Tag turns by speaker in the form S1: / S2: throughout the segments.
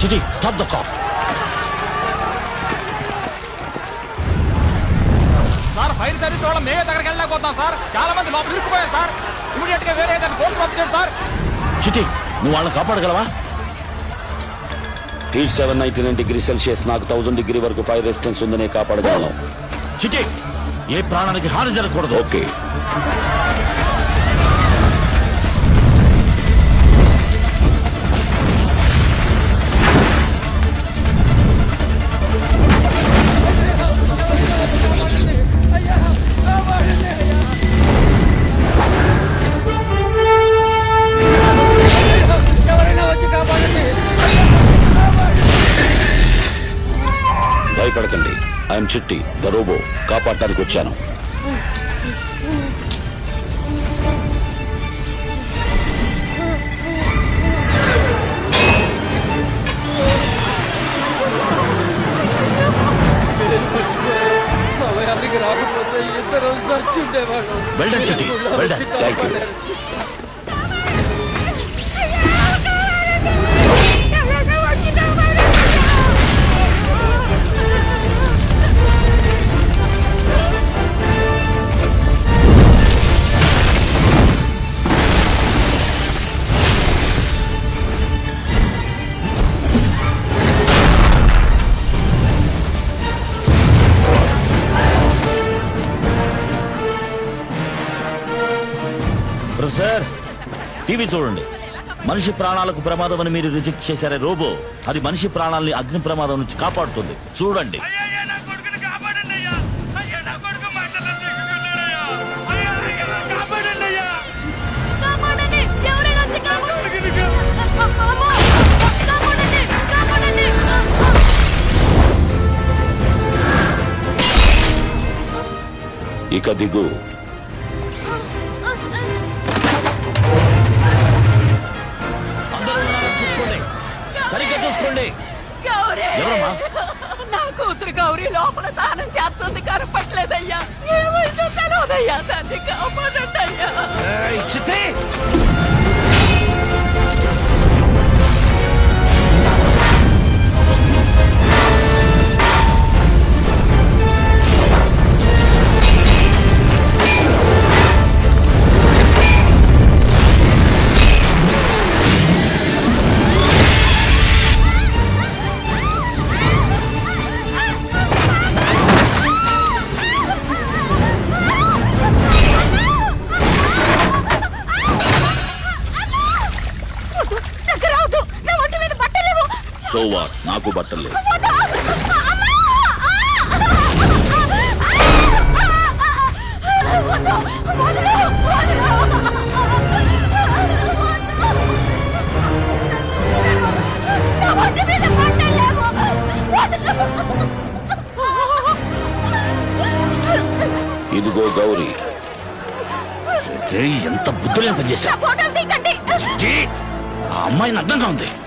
S1: Chitti stop the car
S2: sir fire service వాళ్ళ మేమే దగ్గరికి వెళ్ళలేకపోతాం సార్. చాలా మంది లోపల ఇరుక్కుపోయారు సార్. ఇమీడియట్గా వేరే ఏదైనా ఫోర్స్ పంపించండి సార్.
S1: చిటి నువ్వు వాళ్ళని కాపాడగలవా? Heat seven ninety nine degree Celsius నాకు థౌసండ్ డిగ్రీ వరకు ఫైర్ రెసిస్టెన్స్ ఉందనే కాపాడగలను. చిటి ఏ ప్రాణానికి హాని జరగకూడదు. Okay. I'm Chitti the robo కాపాడటానికి వచ్చాను. సార్. టీవీ చూడండి. మనిషి ప్రాణాలకు ప్రమాదం అని మీరు రిజెక్ట్ చేశారే రోబో. అది మనిషి ప్రాణాలని అగ్ని ప్రమాదం నుంచి కాపాడుతుంది. చూడండి. ఇక దిగు. చూసుకోండి. ఎవరమ్మా?
S3: నా కూతురు గౌరీ లోపల దానం చేస్తుంది కనపట్లేదయ్యా. ఏమైందో తెలియదయ్యా దాన్ని కాపాడండి అయ్యా.
S1: సో వాట్ నాకు బట్టలు లేవు. ఇదిగో గౌరీ ఎంత బుద్ధులేని పనిచేశా
S3: నా ఫోటోలు తీయకండి.
S1: ఆ అమ్మాయి నగ్నంగా ఉంది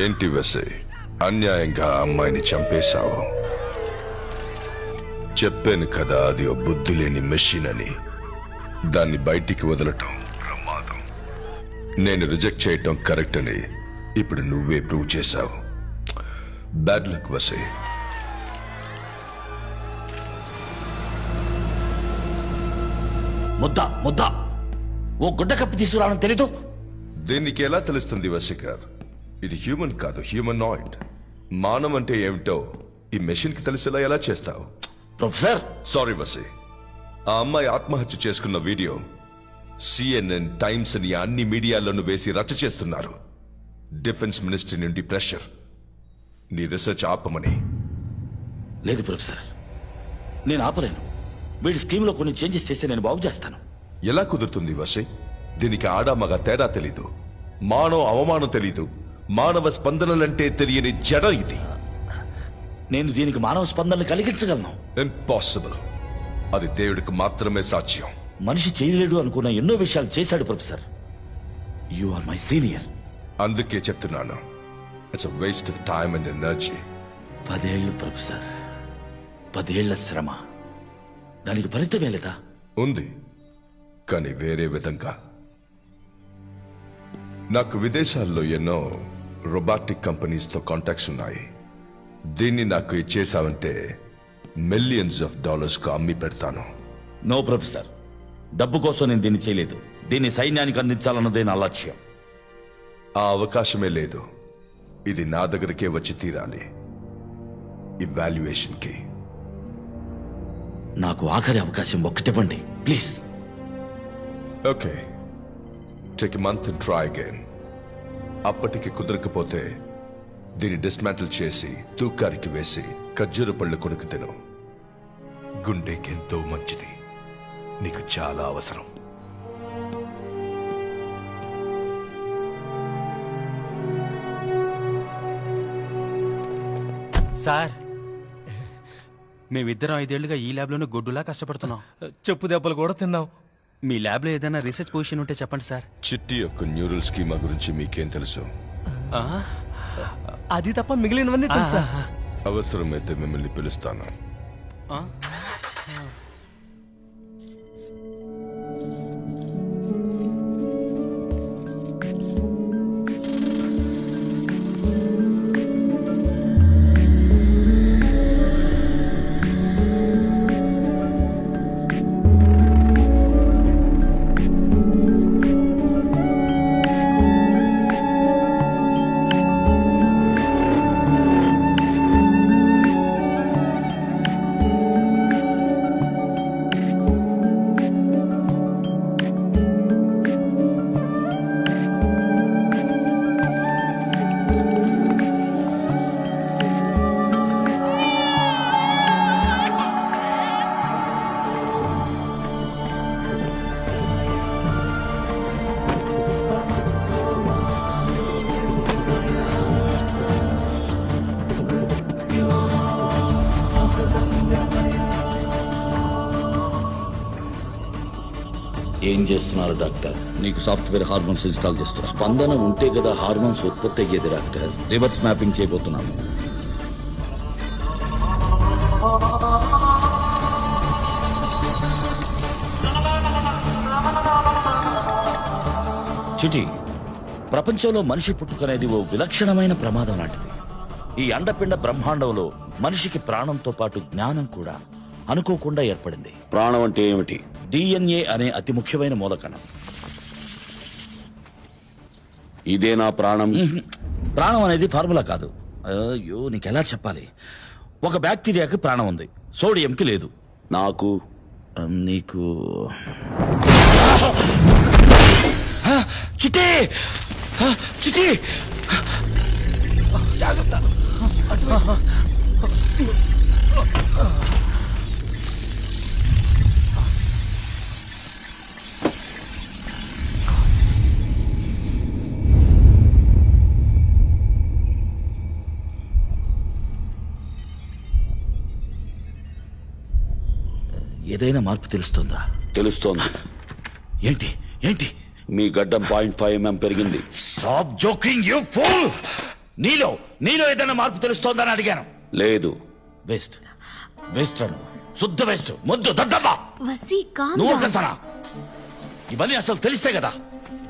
S4: ఏంటి వసే? అన్యాయంగా అమ్మాయిని చంపేశావు. చెప్పాను కదా అది ఓ బుద్ధి లేని మెషిన్ అని. దాన్ని బయటికి వదలటం ప్రమాదం. నేను రిజెక్ట్ చేయటం కరెక్ట్ అని ఇప్పుడు నువ్వే ప్రూవ్ చేశావు. బ్యాడ్ లక్ వసే.
S1: ముద్ద ముద్ద. ఓ గుడ్డ కప్పి తీసుకురావడం తెలీదు.
S4: దీనికి ఎలా తెలుస్తుంది వసికర్ ఇది హ్యూమన్ కాదు హ్యూమనాయిడ్ మానవం అంటే ఏమిటో ఈ మెషిన్కి తెలిసేలా ఎలా చేస్తావు?
S1: ప్రొఫెసర్!
S4: సారీ వసి. ఆ అమ్మాయి ఆత్మహత్య చేసుకున్న వీడియో సిఎన్ఎన్ టైమ్స్ అని అన్ని మీడియాల్లోనూ వేసి రచ్చ చేస్తున్నారు. డిఫెన్స్ మినిస్ట్రీ నుండి ప్రెషర్ నీ రీసెర్చ్ ఆపమని.
S1: లేదు ప్రొఫెసర్. నేను ఆపలేను. వీడి స్కీమ్లో కొన్ని చేంజెస్ చేసి నేను బాగు చేస్తాను.
S4: ఎలా కుదురుతుంది వసి? దీనికి ఆడా మగ తేడా తెలీదు. మానవ అవమానం తెలీదు. మానవ స్పందనలంటే తెలియని జడ ఇది.
S1: నేను దీనికి మానవ స్పందన కలిగించగలను.
S4: ఇంపాసిబుల్ అది దేవుడికి మాత్రమే సాధ్యం.
S1: మనిషి చేయలేడు అనుకున్న ఎన్నో విషయాలు చేశాడు professor. You are my senior
S4: అందుకే చెప్తున్నాను. It's waste of time and energy
S1: పదేళ్ళు ప్రొఫెసర్. పదేళ్ళ శ్రమ. దానికి ఫలితమే లేదా?
S4: ఉంది. కానీ వేరే విధంగా. నాకు విదేశాల్లో ఎన్నో రొబాటిక్ కంపెనీస్తో కాంటాక్ట్స్ ఉన్నాయి. దీన్ని నాకు ఇచ్చేసావంటే మిలియన్స్ ఆఫ్ డాలర్స్కు అమ్మి పెడతాను.
S1: నో ప్రొఫెసర్ డబ్బు కోసం నేను దీన్ని చేయలేదు. దీన్ని సైన్యానికి అందించాలన్నదే నా లక్ష్యం.
S4: ఆ అవకాశమే లేదు. ఇది నా దగ్గరకే వచ్చి తీరాలి. ఇవాల్యుయేషన్కి
S1: నాకు ఆఖరి అవకాశం ఒక్కటివ్వండి please
S4: okay take month try again అప్పటికి కుదరకపోతే దీన్ని డిస్మాంటిల్ చేసి తూకానికి వేసి ఖర్జూర పళ్ళు కొనుక్కు తిను. గుండెకి ఎంతో మంచిది. నీకు చాలా అవసరం.
S5: సార్ మేమిద్దరం ఐదేళ్ళుగా ఈ ల్యాబ్లోనే గొడ్డులా కష్టపడుతున్నాం.
S2: చెప్పు దెబ్బలు కూడా తిన్నాం
S5: మీ ల్యాబ్లో ఏదైనా రీసెర్చ్ పొజిషన్ ఉంటే చెప్పండి సార్.
S4: చిట్టి యొక్క న్యూరల్ స్కీమా గురించి మీకేం తెలుసు?
S5: ఆ?
S2: అది తప్ప మిగిలినవన్నీ తెలుసా
S4: అవసరమైతే మిమ్మల్ని పిలుస్తాను.
S1: ఏం చేస్తున్నారు డాక్టర్? నీకు సాఫ్ట్వేర్ హార్మోన్స్ ఇన్స్టాల్ చేస్తున్నా. స్పందన ఉంటే కదా హార్మోన్స్ ఉత్పత్తి అయ్యేది డాక్టర్. రివర్స్ మ్యాపింగ్ చేయబోతున్నాను చిటి ప్రపంచంలో మనిషి పుట్టుకనేది ఓ విలక్షణమైన ప్రమాదం లాంటిది. ఈ అండపిండ బ్రహ్మాండంలో మనిషికి ప్రాణంతో పాటు జ్ఞానం కూడా అనుకోకుండా ఏర్పడింది. ప్రాణం అంటే ఏమిటి? డిఎన్ఏ అనే అతి ముఖ్యమైన మూలకణం. ఇదే నా ప్రాణం. ప్రాణం అనేది ఫార్ములా కాదు. అయ్యో నీకెలా చెప్పాలి? ఒక బ్యాక్టీరియాకి ప్రాణం ఉంది. సోడియంకి లేదు. నాకు నీకు చిట్టి! చిట్టి! జాగ్రత్త. ఏదైనా మార్పు తెలుస్తుందా? తెలుస్తోంది. ఏంటి? ఏంటి? మీ గడ్డం పాయింట్ ఫైవ్ ఎంఎం పెరిగింది. స్టాప్ జోకింగ్ యూ ఫుల్ నీలో నీలో ఏదైనా మార్పు తెలుస్తోందని అడిగాను. లేదు. వెస్ట్ వెస్ట్ అను. శుద్ధ వెస్ట్ ముద్దు దద్దమ్మ!
S6: వసి కామ్
S1: నువ్వు. ఒకసారా ఇవన్నీ అసలు తెలిస్తే కదా?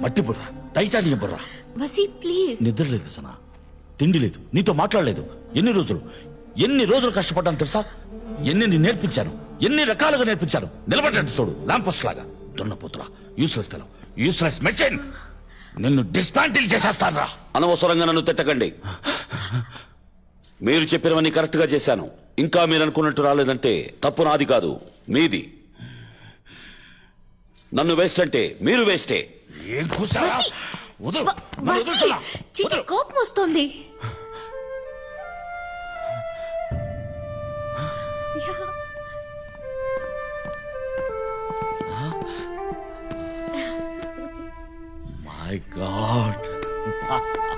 S1: మట్టి బుర్ర టైటానియం బుర్ర.
S6: వసి ప్లీజ్
S1: నిద్ర లేదు సనా. తిండి లేదు. నీతో మాట్లాడలేదు. ఎన్ని రోజులు? ఎన్ని రోజులు కష్టపడ్డాను తెలుసా? ఎన్ని నేర్పించాను? ఎన్ని రకాలుగా నేర్పించాను నిలబడ్డట్టు చూడు. లాంపోస్ట్ లాగా. దున్నపోతురా యూస్లెస్ తెలం యూస్లెస్ మెషిన్ నిన్ను డిస్పాంటిల్ చేసేస్తాను రా అనవసరంగా నన్ను తిట్టకండి. మీరు చెప్పినవన్నీ కరెక్ట్గా చేశాను. ఇంకా మీరు అనుకున్నట్టు రాలేదంటే తప్పు నాది కాదు మీది. నన్ను వేస్ట్ అంటే మీరు వేస్టే. ఏం వదులు.
S6: కోపం వస్తుంది.
S1: 啊。